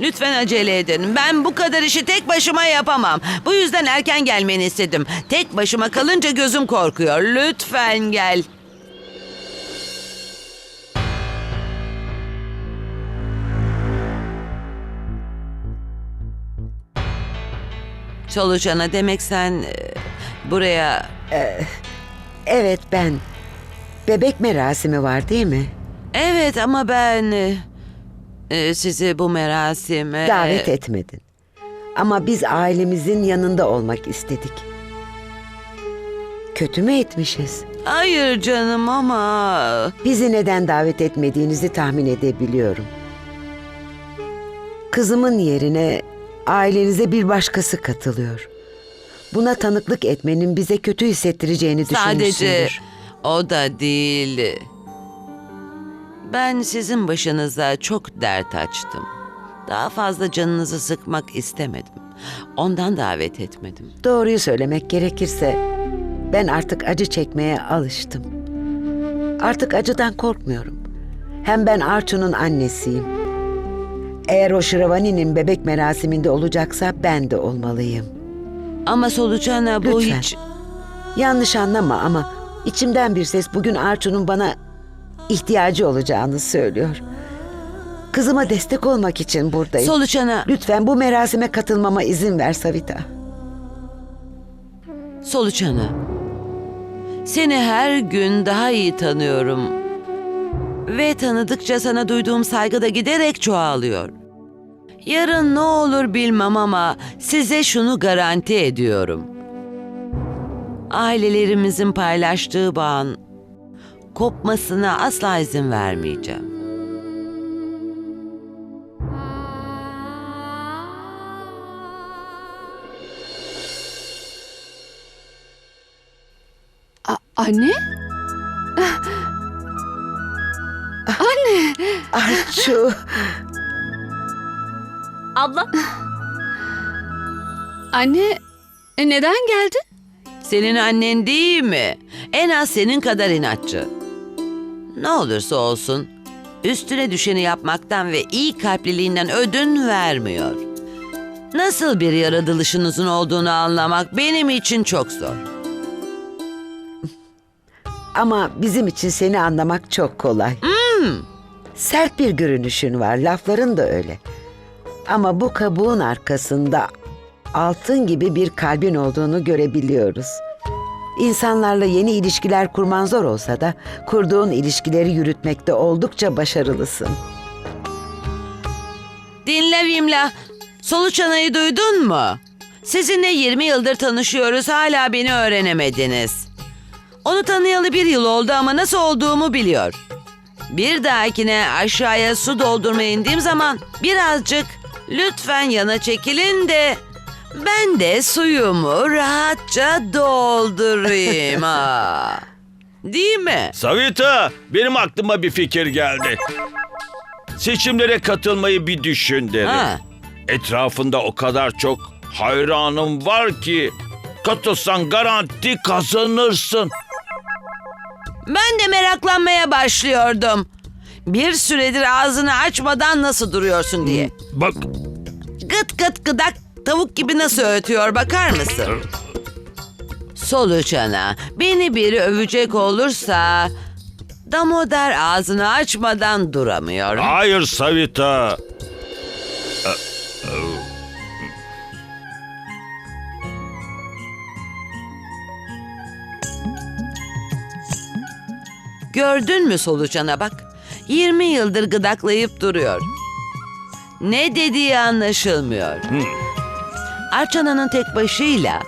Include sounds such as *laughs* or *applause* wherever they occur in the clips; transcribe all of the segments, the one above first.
Lütfen acele edin. Ben bu kadar işi tek başıma yapamam. Bu yüzden erken gelmeni istedim. Tek başıma kalınca gözüm korkuyor. Lütfen gel. Solucan'a demek sen e, buraya Evet ben. Bebek merasimi var değil mi? Evet ama ben e, e, sizi bu merasime Davet etmedin. Ama biz ailemizin yanında olmak istedik. Kötü mü etmişiz? Hayır canım ama Bizi neden davet etmediğinizi tahmin edebiliyorum. Kızımın yerine ailenize bir başkası katılıyor. Buna tanıklık etmenin bize kötü hissettireceğini sadece düşünmüşsündür. o da değil. Ben sizin başınıza çok dert açtım. Daha fazla canınızı sıkmak istemedim. Ondan davet etmedim. Doğruyu söylemek gerekirse ben artık acı çekmeye alıştım. Artık acıdan korkmuyorum. Hem ben Arçu'nun annesiyim. Eğer o Şiravani'nin bebek merasiminde olacaksa ben de olmalıyım. Ama solucana bu Lütfen. hiç... Yanlış anlama ama içimden bir ses bugün Arçu'nun bana ihtiyacı olacağını söylüyor. Kızıma destek olmak için buradayım. Solucana, Lütfen bu merasime katılmama izin ver Savita. solucana. Seni her gün daha iyi tanıyorum. Ve tanıdıkça sana duyduğum saygı da giderek çoğalıyor. Yarın ne olur bilmem ama size şunu garanti ediyorum. Ailelerimizin paylaştığı bağın kopmasına asla izin vermeyeceğim. A- anne? Arçu. Abla Anne e, neden geldin? Senin annen değil mi? En az senin kadar inatçı. Ne olursa olsun üstüne düşeni yapmaktan ve iyi kalpliliğinden ödün vermiyor. Nasıl bir yaratılışınızın olduğunu anlamak benim için çok zor. Ama bizim için seni anlamak çok kolay. Sert bir görünüşün var, lafların da öyle. Ama bu kabuğun arkasında altın gibi bir kalbin olduğunu görebiliyoruz. İnsanlarla yeni ilişkiler kurman zor olsa da kurduğun ilişkileri yürütmekte oldukça başarılısın. Dinle Vimla, Soluçana'yı duydun mu? Sizinle 20 yıldır tanışıyoruz hala beni öğrenemediniz. Onu tanıyalı bir yıl oldu ama nasıl olduğumu biliyor. Bir dahakine aşağıya su doldurmaya indiğim zaman birazcık lütfen yana çekilin de ben de suyumu rahatça doldurayım ha. Değil mi? Savita, benim aklıma bir fikir geldi. Seçimlere katılmayı bir düşün derim. Ha. Etrafında o kadar çok hayranım var ki katılsan garanti kazanırsın. Ben de meraklanmaya başlıyordum. Bir süredir ağzını açmadan nasıl duruyorsun diye. Bak Gıt gıt gıdak tavuk gibi nasıl ötüyor bakar mısın? Solucana beni biri övecek olursa Damoder ağzını açmadan duramıyor. hayır Savita. Gördün mü solucana bak. 20 yıldır gıdaklayıp duruyor. Ne dediği anlaşılmıyor. Arçana'nın tek başıyla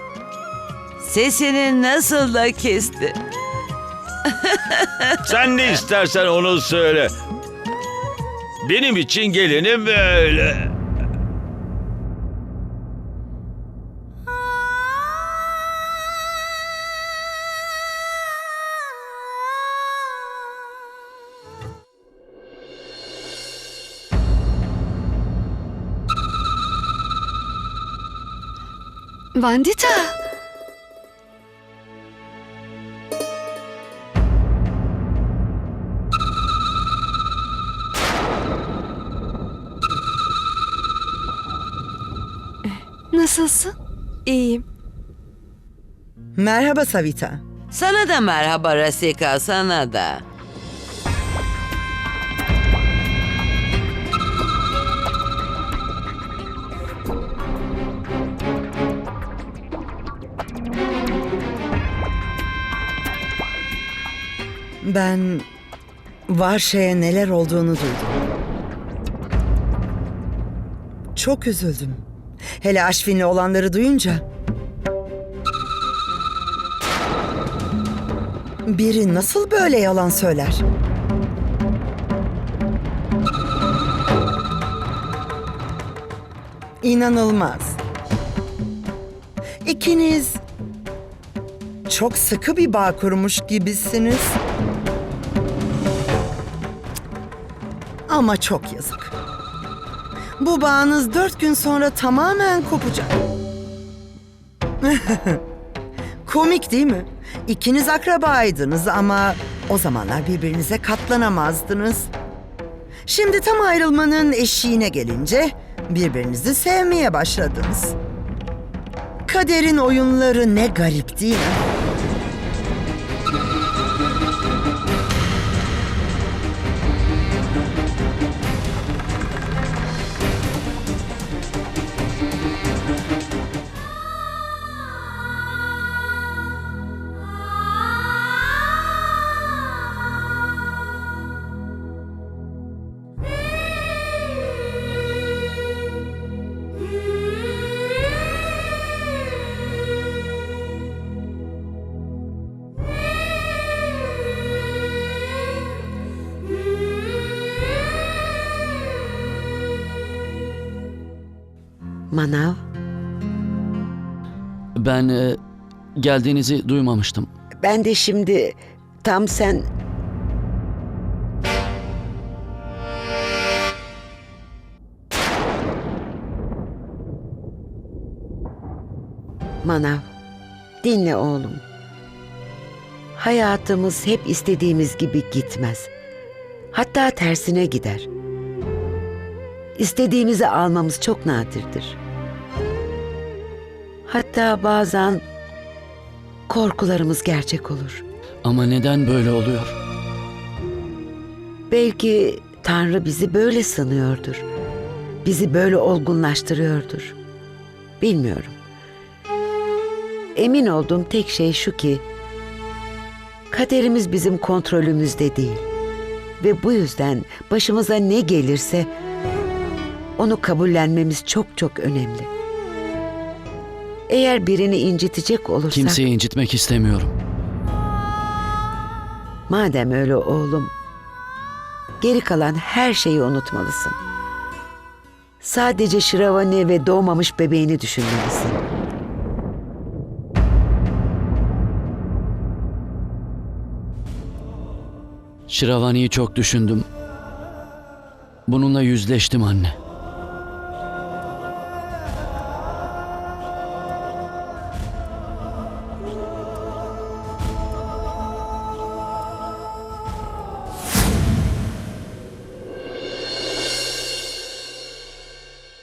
sesini nasıl da kesti. *laughs* Sen ne istersen onu söyle. Benim için gelinim böyle. Vandita. Nasılsın? İyiyim. Merhaba Savita. Sana da merhaba Rasika, sana da. Ben Varşa'ya neler olduğunu duydum. Çok üzüldüm. Hele Aşfin'le olanları duyunca. Biri nasıl böyle yalan söyler? İnanılmaz. İkiniz çok sıkı bir bağ kurmuş gibisiniz. Ama çok yazık. Bu bağınız dört gün sonra tamamen kopacak. *laughs* Komik değil mi? İkiniz akrabaydınız ama o zamanlar birbirinize katlanamazdınız. Şimdi tam ayrılmanın eşiğine gelince birbirinizi sevmeye başladınız. Kaderin oyunları ne garip değil mi? Manav, Ben e, geldiğinizi duymamıştım. ben de şimdi tam sen... Manav, dinle oğlum. Hayatımız hep istediğimiz gibi gitmez. Hatta tersine gider. İstediğimizi almamız çok nadirdir. Hatta bazen korkularımız gerçek olur. Ama neden böyle oluyor? Belki Tanrı bizi böyle sanıyordur. Bizi böyle olgunlaştırıyordur. Bilmiyorum. Emin olduğum tek şey şu ki kaderimiz bizim kontrolümüzde değil. Ve bu yüzden başımıza ne gelirse onu kabullenmemiz çok çok önemli. Eğer birini incitecek olursak Kimseyi incitmek istemiyorum. Madem öyle oğlum, geri kalan her şeyi unutmalısın. Sadece Şiravani ve doğmamış bebeğini düşünmelisin. Şiravani'yi çok düşündüm. Bununla yüzleştim anne.